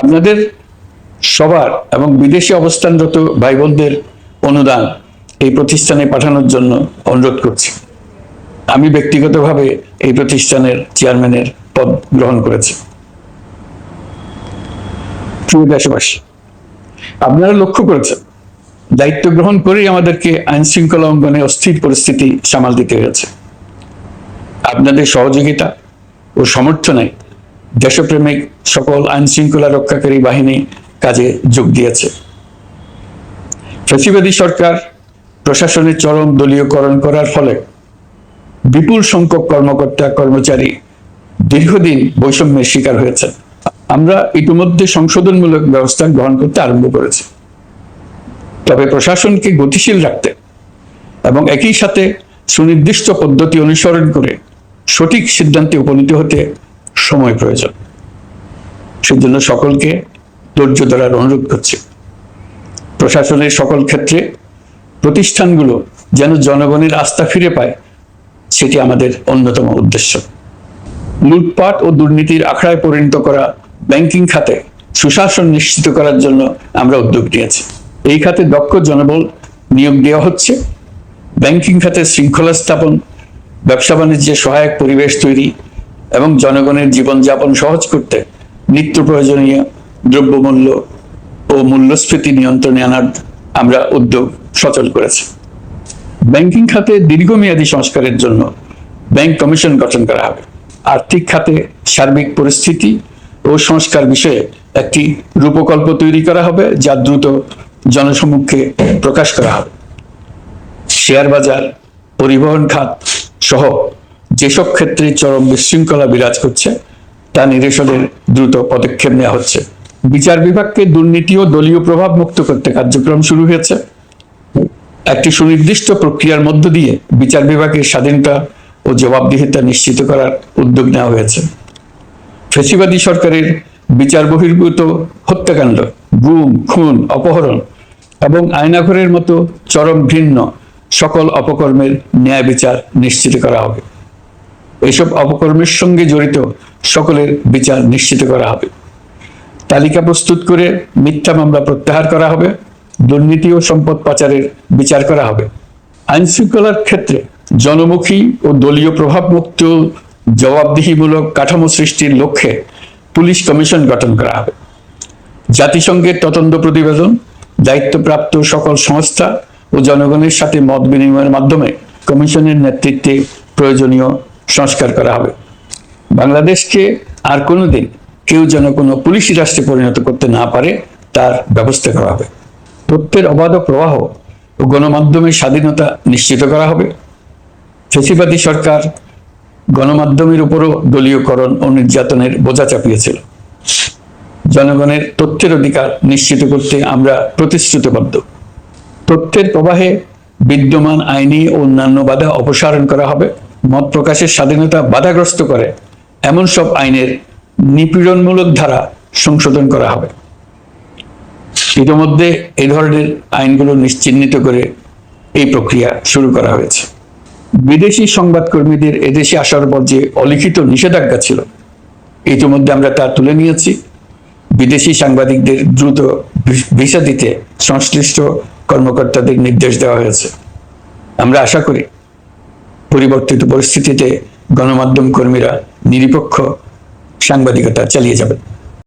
আপনাদের সবার এবং বিদেশে অবস্থানরত ভাই বোনদের অনুদান এই প্রতিষ্ঠানে পাঠানোর জন্য অনুরোধ করছি। আমি ব্যক্তিগতভাবে এই প্রতিষ্ঠানের চেয়ারম্যানের পদ গ্রহণ করেছি। প্রিয় দেশবাসী, আপনারা লক্ষ্য করেছেন, দায়িত্ব গ্রহণ করেই আমাদেরকে আইন শৃঙ্খলা অঙ্গনে অস্থির পরিস্থিতি সামাল দিতে হয়েছে। আপনাদের সহযোগিতা ও সমর্থনে দেশপ্রেমিক সকল আইন শৃঙ্খলা রক্ষাকারী বাহিনী কাজে যোগ দিয়েছে। ফেসিবাদী সরকার প্রশাসনের চরম দলীয়করণ করার ফলে বিপুল সংখ্যক কর্মকর্তা, কর্মচারী দীর্ঘদিন বৈষম্যের শিকার হয়েছে আমরা ইতিমধ্যে সংশোধনমূলক ব্যবস্থা গ্রহণ করতে আরম্ভ করেছি। তবে প্রশাসনকে গতিশীল রাখতে এবং একই সাথে সুনির্দিষ্ট পদ্ধতি অনুসরণ করে সঠিক সিদ্ধান্তে উপনীত হতে সময় প্রয়োজন। সেজন্য সকলকে ধৈর্য ধরার অনুরোধ করছি। প্রশাসনের সকল ক্ষেত্রে প্রতিষ্ঠানগুলো যেন জনগণের আস্থা ফিরে পায়, সেটি আমাদের অন্যতম উদ্দেশ্য। লুটপাট ও দুর্নীতির আখড়ায় পরিণত করা ব্যাংকিং খাতে সুশাসন নিশ্চিত করার জন্য আমরা উদ্যোগ নিয়েছি। এই খাতে দক্ষ জনবল নিয়োগ দেওয়া হচ্ছে। ব্যাংকিং খাতে শৃঙ্খলা স্থাপন, ব্যবসা বাণিজ্যে সহায়ক পরিবেশ তৈরি এবং জনগণের জীবনযাপন সহজ করতে নিত্য প্রয়োজনীয় দ্রব্যমূল্য ও মূল্যস্ফীতি নিয়ন্ত্রণে আনার আমরা উদ্যোগ সচল করেছি। ব্যাংকিং খাতে দীর্ঘমেয়াদী সংস্কারের জন্য ব্যাংক কমিশন গঠন করা হবে। আর্থিক খাতে সার্বিক পরিস্থিতি ও সংস্কার বিষয়ে একটি রূপকল্প তৈরি করা হবে, যা দ্রুত জনসমক্ষে প্রকাশ করা হবে। শেয়ার বাজার, পরিবহন খাত সহ যেসব ক্ষেত্রে চরম বিশৃঙ্খলা বিরাজ করছে, তা নিরসনের দ্রুত পদক্ষেপ নেওয়া হচ্ছে। বিচার বিভাগকে দুর্নীতি ও দলীয় প্রভাব মুক্ত করতে কার্যক্রম শুরু হয়েছে। একটি সুনির্দিষ্ট প্রক্রিয়ার মধ্য দিয়ে বিচার বিভাগের স্বাধীনতা ও জবাবদিহিতা নিশ্চিত করার উদ্যোগ নেওয়া হয়েছে। ফেসিবাদী সরকারের বিচার বহির্ভূত হত্যাকাণ্ড, গুম, খুন, অপহরণ এবং আয়নাঘরের মতো চরম ঘৃণ্য সকল অপকর্মের ন্যায় বিচার নিশ্চিত করা হবে। এসব অপকর্মের সঙ্গে জড়িত সকলের বিচার নিশ্চিত করা হবে। তালিকা প্রস্তুত করে মিথ্যা মামলা প্রত্যাহার করা হবে। দুর্নীতি ও সম্পদ পাচারের বিচার করা হবে। আইন শৃঙ্খলার ক্ষেত্রে জনমুখী ও দলীয় প্রভাবমুক্ত, জবাবদিহিমূলক কাঠামো সৃষ্টির লক্ষ্যে পুলিশ কমিশন গঠন করা হবে। জাতিসংঘের তদন্ত প্রতিবেদন, দায়িত্বপ্রাপ্ত সকল সংস্থা ও জনগণের সাথে মত বিনিময়ের মাধ্যমে কমিশনের নেতৃত্বে প্রয়োজনীয় সংস্কার করা হবে। বাংলাদেশকে আর কোনোদিন কেউ যেন কোনো পুলিশি রাষ্ট্রে পরিণত করতে না পারে, তার ব্যবস্থা করা হবে। তথ্যের অবাধ প্রবাহ ও গণমাধ্যমের স্বাধীনতা নিশ্চিত করা হবে। ফেসিবাদী সরকার গণমাধ্যমের উপরও দলীয়করণ ও নির্যাতনের বোঝা চাপিয়েছিল। জনগণের তথ্যের অধিকার নিশ্চিত করতে আমরা প্রতিশ্রুতিবদ্ধ। তথ্যের প্রবাহে বিদ্যমান আইনি ও অন্যান্য বাধা অপসারণ করা হবে। মত প্রকাশের স্বাধীনতা বাধাগ্রস্ত করে, এমন সব আইনের নিপীড়নমূলক ধারা সংশোধন করা হবে। ইতিমধ্যে এই ধরনের আইনগুলো নিশ্চিহ্নিত করে এই প্রক্রিয়া শুরু করা হয়েছে। বিদেশি সংবাদকর্মীদের এদেশে আসার পর যে অলিখিত নিষেধাজ্ঞা ছিল, ইতিমধ্যে আমরা তা তুলে নিয়েছি। বিদেশি সাংবাদিকদের দ্রুত ভিসা দিতে সংশ্লিষ্ট কর্মকর্তাদের নির্দেশ দেওয়া হয়েছে। আমরা আশা করি পরিবর্তিত পরিস্থিতিতে গণমাধ্যম কর্মীরা নিরপেক্ষ সাংবাদিকতা চালিয়ে যাবেন।